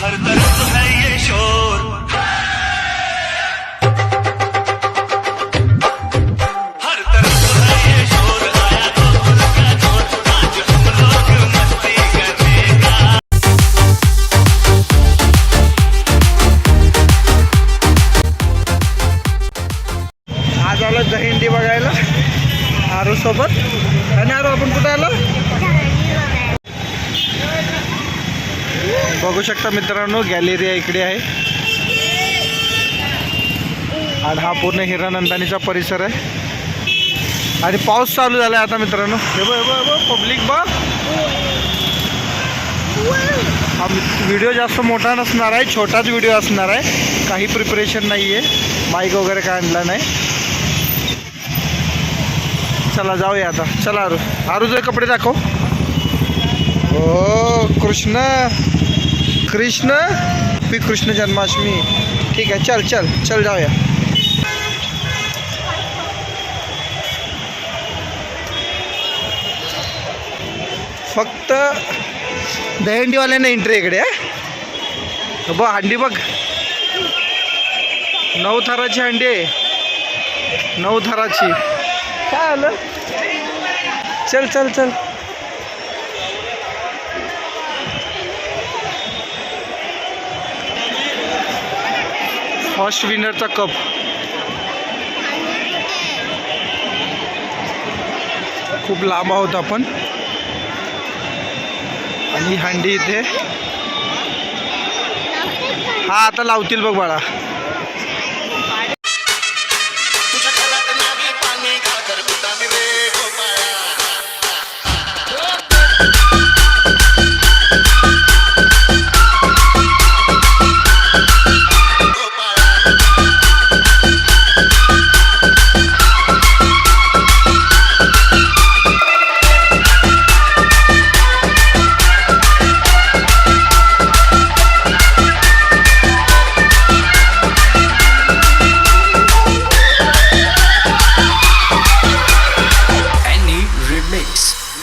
Let it. बघू शकता मित्रांनो गॅलेरिया इकडे आहे. आणि हा पूर्ण हिरानंदानीचा परिसर आहे. आणि पाऊस चालू झाला आता मित्रांनो. हे बघ पब्लिक बघ हा व्हिडिओ जास्त मोठा नसणार आहे छोटाच व्हिडिओ असणार आहे. काही प्रिपरेशन नाही आहे माईक वगैरे काय आणला नाही. चला जाऊया आता. चला आरू. आरूचे कपडे दाखव. ओ कृष्ण. कृष्ण पी कृष्ण जन्माष्टमी. ठीक आहे चल चल चल जाऊया. फक्त दहीहंडीवाल्याने एंट्री इकडे बघ हंडी बघ. नऊ थराची हंडी आहे. नऊ थराची. काय आलं? चल चल चल. फर्स्ट विनरचा कप. खूप लांब आहोत आपण. आणि हंडी इथे. हा आता लावतील बघ बाळा.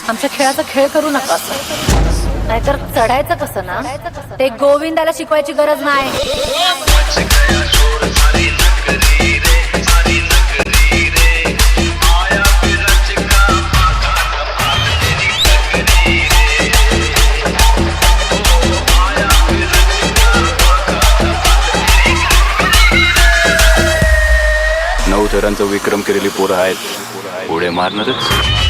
आमच्या खेळाचा खेळ करू नका असं. नाहीतर चढायचं कसं ना? ते गोविंदाला शिकवायची गरज नाही. नऊ थरांचा विक्रम केलेली पोरं आहेत. पुढे मारणारच.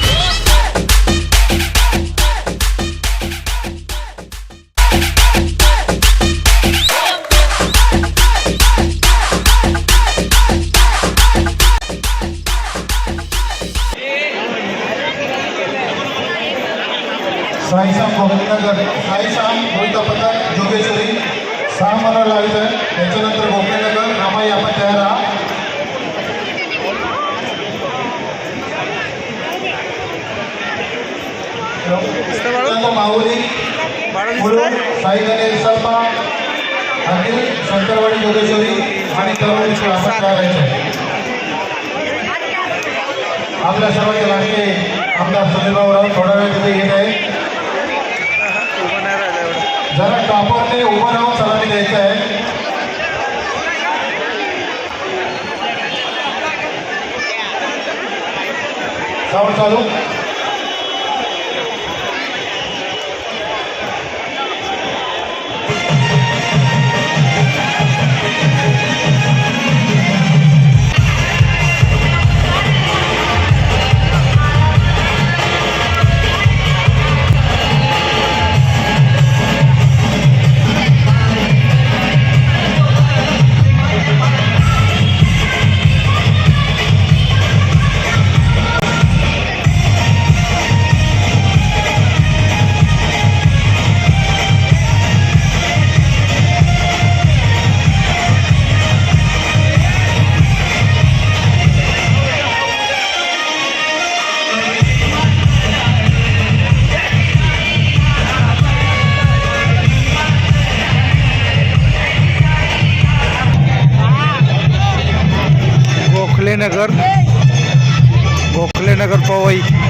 साईसाम गोपीनगर साईसाम गोविंदपत्र जोगेश्वरी सहा मला लावित आहे त्याच्यानंतर गोपीनगर रामाई आपण तयार आहात त्यानंतर माहुली मुलुंड साई गणेश सल्पा अखिल शंकरवाडी जोगेश्वरी आणि तरुण आपण तयार आहे आपल्या सर्वांचे लाडके आमदार सुनीलभाऊ राऊत थोडा वेळ तिथे येत आहे जरा टॉपरने उभं राहून सलामी द्यायचं आहे साऊंड चालू. ગોખલેનગર. ગોખલેનગર પવઈ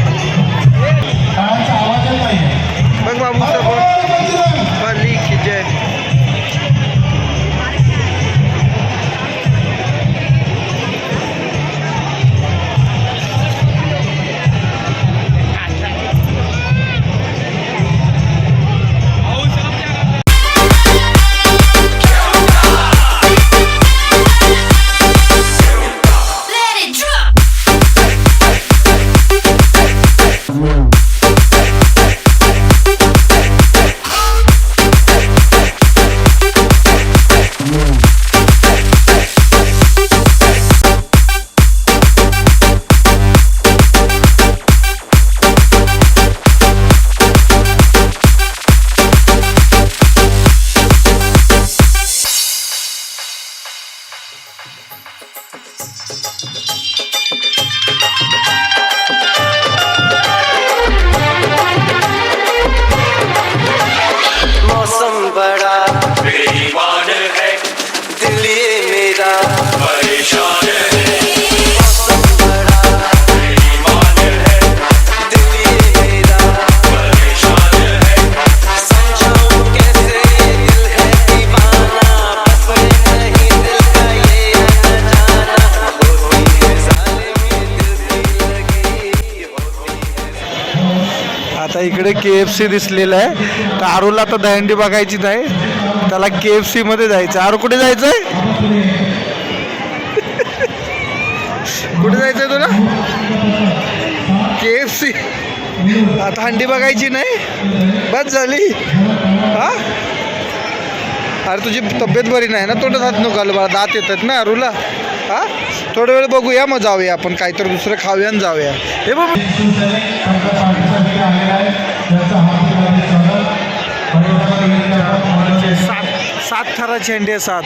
आता इकडे के एफ सी दिसलेलं आहे. तर आरूला आता दहंडी बघायची नाही त्याला के एफ सी मध्ये जायचं. आरू कुठे जायचंय? कुठे जायचंय तुला? के एफ सी आता हंडी बघायची नाही. बस झाली. हा? अरे तुझी तब्येत बरी नाही ना? तोंडात हात नको घालू. बाळा दात येतात ना अरूला थोडा वेळ बघूया मग जाऊया आपण. काहीतरी दुसरं खाऊया आणि जाऊया. हे बघ. सात सात थराचे अंडे सात.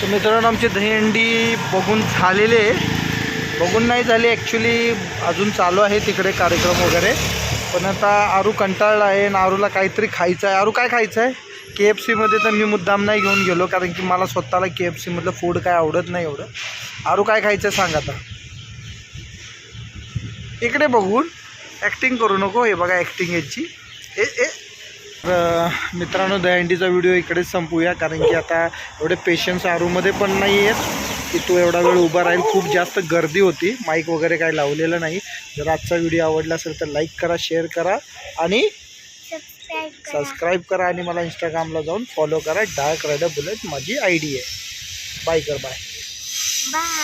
तर मित्रांनो आमची दहीहंडी बघून झालेले आहे. बघून नाही झाली ॲक्च्युली अजून चालू आहे तिकडे कार्यक्रम वगैरे. पण आता आरू कंटाळला आहे आणि आरूला काहीतरी खायचं आहे. आरू काय खायचं आहे के एफ सीमध्ये तर मी मुद्दाम नाही घेऊन गेलो कारण की मला स्वतःला के एफ सीमधलं फूड काय आवडत नाही एवढं. आरू काय खायचं आहे सांग आता. इकडे बघून. ॲक्टिंग करू नको हे बघा ॲक्टिंग याची. ए ए. तर मित्रांनो दहंडीचा व्हिडिओ इकडेच संपूया कारण की आता एवढे पेशन्स आरूमध्ये पण नाही आहेत की तो एवढा वेळ उभा राहील. खूप जास्त गर्दी होती माईक वगैरे काही लावलेलं नाही. जर आजचा व्हिडिओ आवडला असेल तर लाईक करा शेअर करा आणि सबस्क्राईब करा. आणि मला इंस्टाग्रामला जाऊन फॉलो करा. डार्क रायडर बुलेट माझी आय डी आहे. बाय कर बाय Bye.